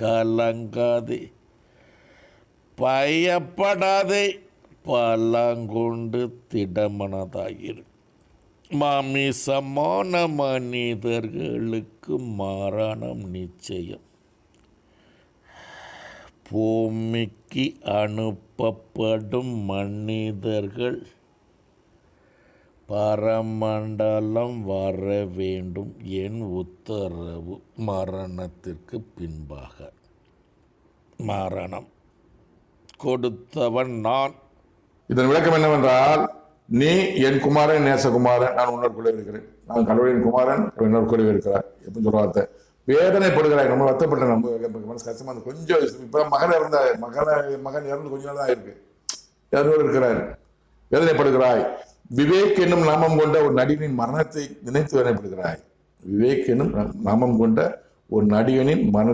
கலங்காதே. பயப்படாதே. பல்லாங்கொண்டு திடமனதாயிரு. மாமிசமான மனிதர்களுக்கு மாறாணம் நிச்சயம். பூமிக்கு அனுப்பப்படும் மனிதர்கள் பரமண்டலம் வர வேண்டும் என் உத்தரவு மரணத்திற்கு பின்பாக. மரணம். கொடுத்தவன் நான். இதன் விளக்கம் என்னவென்றால் நீ என் குமாரன் நேசகுமாரன் நான் உன்னோடு இருக்கிறேன். நான் கடவுளின் குமாரன் இன்னொரு கூட இருக்கிறார். எப்படின்னு சொல்ற வார்த்தை. வேதனைப்படுகிறாய் நம்ம வருத்தப்பட்ட நம்ம மனசு கஷ்டமா கொஞ்சம் இப்ப மகன் இறந்த மகன மகன் இறந்து கொஞ்ச நாள் தான் இருக்கு இறந்து இருக்கிறார். வேதனைப்படுகிறாய். விவேக் என்னும் நாமம் கொண்ட ஒரு நடிகனின் மரணத்தை நினைத்து வேதனைப்படுகிறாய். விவேக் என்னும் நாமம் கொண்ட ஒரு நடிகனின் மரண